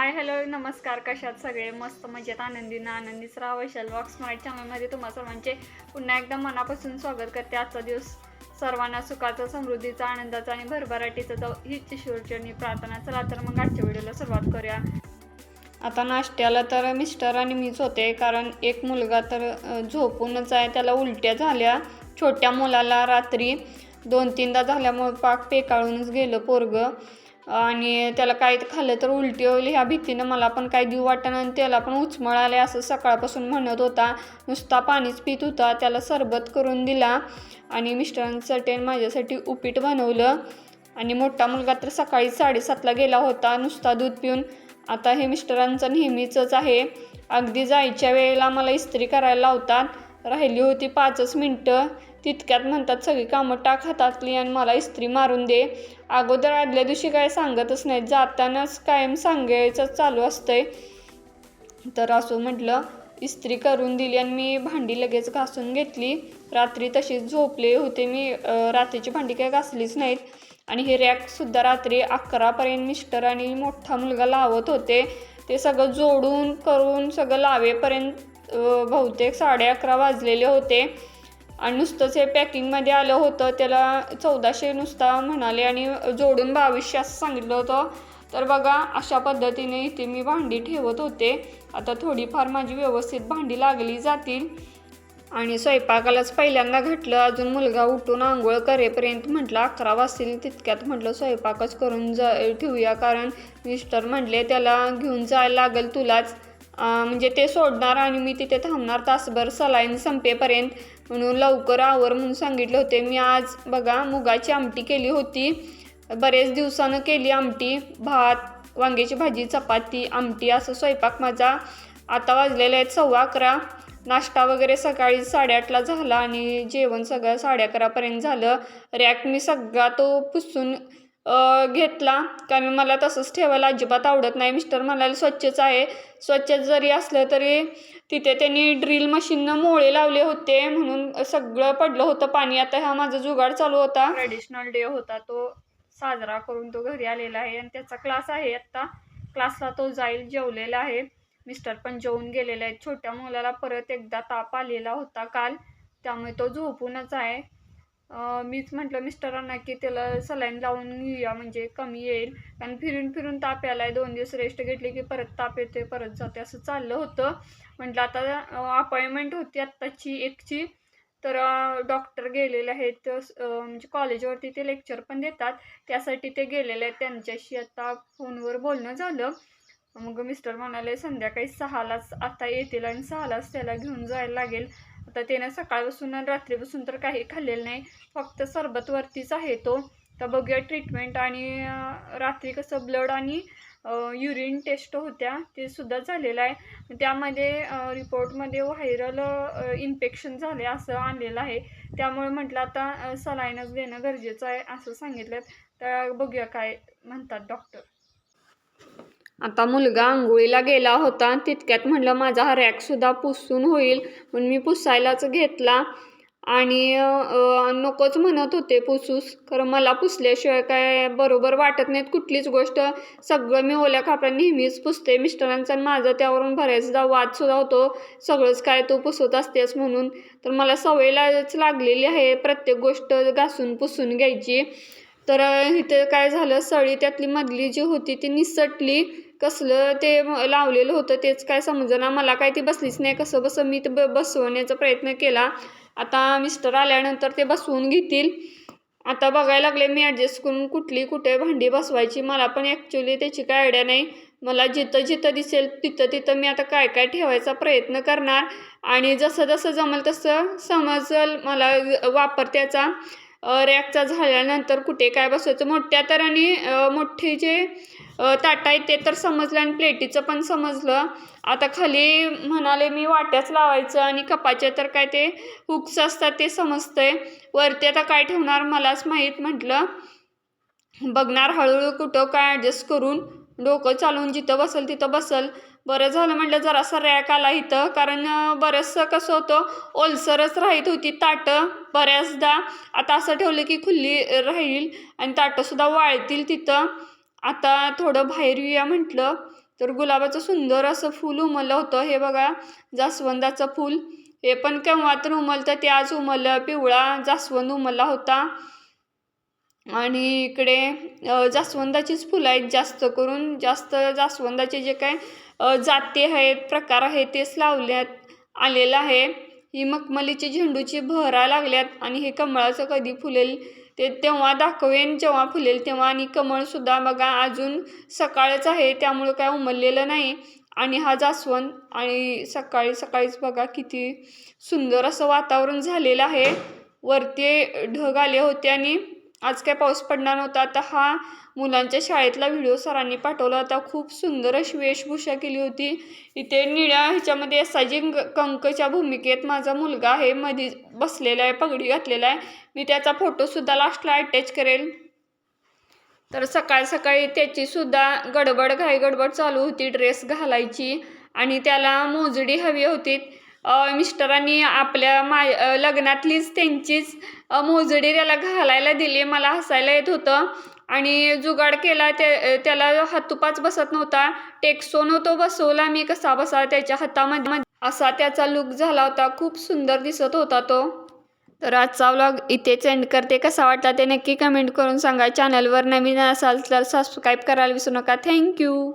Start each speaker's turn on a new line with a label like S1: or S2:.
S1: Hi hello नमस्कार कशात सगळे? मस्त मजेत आनंदीनं आनंदीच राहा. वैशाल वॉक स्मार्ट चॅनलमध्ये तुम्हा सर्वांचे पुन्हा एकदा मनापासून स्वागत करते. आजचा दिवस सर्वांना सुखाचा समृद्धीचा आनंदाचा आणि भरभराटीचा जाऊ हीच शिवचरणी प्रार्थना. चला तर मग आजच्या व्हिडिओला सुरुवात करूया. आता नाश्त्याला तर मिस्टर आणि मीच होते कारण एक मुलगा तर झोपूनच आहे. त्याला उलट्या झाल्या. छोट्या मुलाला रात्री दोन तीनदा झाल्यामुळे पाक पेकाळूनच गेलं पोरगं. आणि त्याला काय खाल्लं तर उलटी होईल. ह्या भीतीनं मला पण काय देऊ वाटणं आणि त्याला पण उचमळ आले असं सकाळपासून म्हणत होता. नुसता पाणीच पित होता. त्याला सरबत करून दिला आणि मिस्टरांसाठी आणि माझ्यासाठी उपीट बनवलं. आणि मोठा मुलगा तर सकाळी साडेसातला गेला होता. नुसता दूध पिऊन. आता हे मिस्टरांचं नेहमीचंच आहे. अगदी जायच्या वेळेला मला इस्त्री करायला लावतात. राहिली होती पाचच मिनटं. तितक्यात म्हणतात सगळी कामं टाक हातातली आणि मला इस्त्री मारून दे. अगोदर आदल्या दिवशी काय सांगतच नाही जातानाच कायम सांगायचं चालू असतंय. तर असं म्हटलं इस्त्री करून दिली आणि मी भांडी लगेच घासून घेतली. रात्री तशीच झोपले होते मी. रात्रीची भांडी काय घासलीच नाहीत. आणि हे रॅकसुद्धा रात्री अकरापर्यंत मिस्टर आणि मोठा मुलगा लावत होते. ते सगळं जोडून करून सगळं लावेपर्यंत बहुतेक साडे अकरा वाजलेले होते. आणि नुसतंच हे पॅकिंगमध्ये आलं होतं त्याला चौदाशे नुसता म्हणाले आणि जोडून बावीसशे असं सांगितलं होतं. तर बघा अशा पद्धतीने इथे मी भांडी ठेवत होते. आता थोडीफार माझी व्यवस्थित भांडी लागली जातील. आणि स्वयंपाकालाच पहिल्यांदा घटलं अजून मुलगा उठून आंघोळ करेपर्यंत म्हटलं अकरा वाजतील तितक्यात म्हटलं स्वयंपाकच करून जा ठेवूया. कारण मिस्टर म्हटले त्याला घेऊन जायला लागेल तुलाच. म्हणजे ते सोडणार आणि मी तिथे थांबणार तासभर सलाईन संपेपर्यंत. म्हणून लवकर आवर म्हणून सांगितले होते. मी आज बघा मुगाची आमटी केली होती. बरेच दिवसानं केली आमटी. भात वांग्याची भाजी चपाती आमटी असं स्वयंपाक माझा आता वाजलेले आहेत सव्वा अकरा. नाश्ता वगैरे सकाळी साडेआठला झाला आणि जेवण सगळं साडे अकरापर्यंत झालं. रॅक मी सगळा तो पुसून घेतला. कारण मला तसंच ठेवायला अजिबात आवडत नाही. मिस्टर म्हणाले स्वच्छच आहे. स्वच्छ जरी असलं तरी तिथे त्यांनी ड्रिल मशीननं मोळे लावले होते. म्हणून सगळं पडलं होतं पाणी. आता हा माझा जुगाड चालू होता. ट्रेडिशनल डे होता. तो साजरा करून तो घरी आलेला आहे. आणि त्याचा क्लास आहे आत्ता. क्लासला तो जाईल जेवलेला आहे. मिस्टर पण जेवून गेलेले आहेत. छोट्या मुलाला परत एकदा ताप आलेला होता काल. त्यामुळे तो झोपूनच आहे. मीच म्हटलं मिस्टरांना की त्याला सलाईन लावून घेऊया म्हणजे कमी येईल. कारण फिरून फिरून ताप आहे दोन दिवस रेस्ट घेतली की परत ताप येते परत जाते असं चाललं होतं. म्हटलं आता अपॉइंटमेंट होती आत्ताची एकची. तर डॉक्टर गेलेले आहेत म्हणजे कॉलेजवरती ते लेक्चर पण देतात. त्यासाठी ते गेलेले आहेत त्यांच्याशी. आता फोनवर बोलणं झालं. मग मिस्टर म्हणाले संध्याकाळी सहालाच आता येतील आणि सहालाच त्याला घेऊन जायला लागेल. आता त्यानं सकाळपासून आणि रात्रीपासून तर काही खाल्लेलं नाही. फक्त सरबतवरतीच आहे तो. तर बघूया ट्रीटमेंट आणि रात्री कसं ब्लड आणि युरिन टेस्ट होत्या ते सुद्धा झालेलं आहे. त्यामध्ये रिपोर्टमध्ये व्हायरल इन्फेक्शन झाले असं आणलेलं आहे. त्यामुळे म्हटलं आता सलाईनच देणं गरजेचं आहे असं सांगितलं. तर बघूया काय म्हणतात डॉक्टर आता मुलगा आंघोळीला गेला होता. तितक्यात म्हटलं माझा हा रॅकसुद्धा पुसून होईल. म्हणून मी पुसायलाच घेतला. आणि नकोच म्हणत होते पुसूस. कारण मला पुसल्याशिवाय काय बरोबर वाटत नाहीत. कुठलीच गोष्ट सगळं मी ओल्या कापड्या नेहमीच पुसते. मिस्टरांचा आणि माझा त्यावरून बऱ्याचदा वादसुद्धा होतो. सगळंच काय तू पुसत असतेस म्हणून. तर मला सवयलाच लागलेली आहे प्रत्येक गोष्ट घासून पुसून घ्यायची. तर इथे काय झालं? सळी त्यातली मधली जी होती ती निसटली. कसलं ते लावलेलं होतं तेच काय समजना. मला काय ती बसलीच नाही. कसं बसं मी ते ब बसवण्याचा प्रयत्न केला. आता मिस्टर आल्यानंतर ते बसवून घेतील. आता बघायला लागले मी ॲडजस्ट करून कुठली कुठे भांडी बसवायची. मला पण ॲक्च्युली त्याची काय आयडिया नाही. मला जिथं जिथं दिसेल तिथं तिथं मी आता काय काय ठेवायचा प्रयत्न करणार. आणि जसं जसं जमल तसं समजल मला वापर त्याचा रॅकचा झाल्यानंतर कुठे काय बसवायचं. मोठ्या तर आणि मोठे जे ताटा आहेत ते तर समजलं आणि प्लेटीचं पण समजलं. आता खाली म्हणाले मी वाट्याच लावायचं आणि कपाच्या तर काय ते हुक्स असतात ते समजतंय. वरती आता काय ठेवणार मलाच माहीत म्हटलं. बघणार हळूहळू कुठं काय ॲडजस्ट करून. डोकं चालवून जिथं बसल तिथं बसल. बरं झालं म्हटलं जरासा रॅक आला इथं. कारण बरंचसं कसं होतं ओलसरच राहीत होती ताटं बऱ्याचदा. आता असं ठेवलं की खुल्ली राहील आणि ताटंसुद्धा वाळतील तिथं. आता थोडं बाहेर येऊया म्हटलं तर गुलाबाचं सुंदर असं फूल उमललं होतं. हे बघा जास्वंदाचं फूल. हे पण केव्हा तर उमलतं ते आज उमललं पिवळा जास्वंद उमलला होता. आणि इकडे जास्वंदाचीच फुलं आहेत जास्त करून. जास्त जास्वंदाचे जे काय जाती आहेत प्रकार आहेत तेच लावल्यात आलेलं आहे. ही मखमलीची झेंडूची भरा लागल्यात आणि हे कमळाचं कधी फुलेल ते तेव्हा दाखवेन जेव्हा फुलेल तेव्हा. आणि कमळसुद्धा बघा अजून सकाळच आहे त्यामुळं काय उमललेलं नाही. आणि हा जास्वंद आणि सकाळी सकाळीच बघा किती सुंदर असं वातावरण झालेलं आहे. वरती ढग आले होते आणि आज काय पाऊस पडणार नव्हता. आता हा मुलांच्या शाळेतला व्हिडिओ सरांनी पाठवला होता. खूप सुंदर अशी वेशभूषा केली होती. इथे निळ्या ह्याच्यामध्ये असायची कंकच्या भूमिकेत माझा मुलगा आहे. मध्ये बसलेला आहे पगडी घातलेला आहे. मी त्याचा फोटोसुद्धा लास्टला अटॅच करेल. तर सकाळ सकाळी त्याचीसुद्धा गडबड घाई गडबड चालू होती ड्रेस घालायची. आणि त्याला मोजडी हवी होती. मिस्टरांनी आपल्या मा लग्नातलीच त्यांचीच मोजडी त्याला घालायला दिली. मला हसायला येत होतं. आणि जुगाड केला ते त्याला हातुपाच बसत नव्हता. टेक्सोन तो बसवला मी कसा बसा त्याच्या हातामध्ये. असा त्याचा लुक झाला होता. खूप सुंदर दिसत होता तो. तर आजचा व्लॉग इथेच एंड करते. कसा वाटला ते नक्की कमेंट करून सांगा. चॅनलवर नवीन असाल तर सबस्क्राईब करायला विसरू नका. थँक्यू